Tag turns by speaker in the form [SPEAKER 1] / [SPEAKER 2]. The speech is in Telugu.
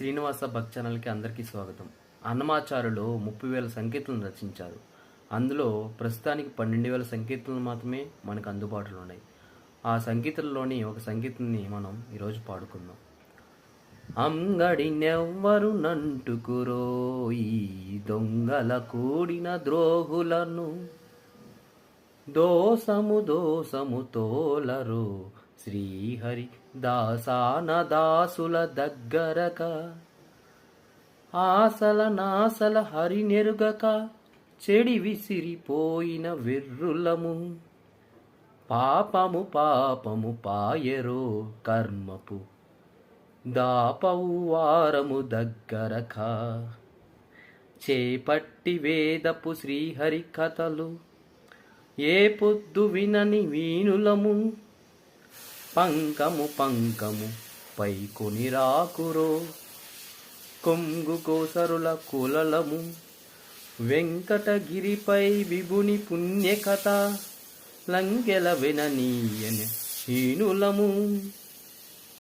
[SPEAKER 1] శ్రీనివాస భక్ ఛానల్కి అందరికీ స్వాగతం. అన్నమాచారులు ముప్పై వేల సంకీర్తనలు రచించారు. అందులో ప్రస్తుతానికి పన్నెండు వేల సంకీర్తనలు మాత్రమే మనకు అందుబాటులో ఉన్నాయి. ఆ సంగీతంలోని ఒక సంగీతాన్ని మనం ఈరోజు పాడుకుందాం. అంగడినెవ్వరు నంటుకురో ఈ దొంగల కూడిన ద్రోహులను దోసము దోసము తోలరు. శ్రీహరి దాసాన దాసుల దగ్గరక ఆసల నాసల హరి నెరుగక చెడి విసిరిపోయిన వెర్రులము. పాపము పాపము పాయరో కర్మపు దాపవు వారము దగ్గరక. చేపట్టి వేదపు శ్రీహరి కథలు ఏ పొద్దు వినని వీణులము. పంకము పంకము పైకొని రాకురో కొంగు కోసరుల కులలము వెంకటగిరిపై విభుని పుణ్యకథ లంకెల విననీయని హీనులము.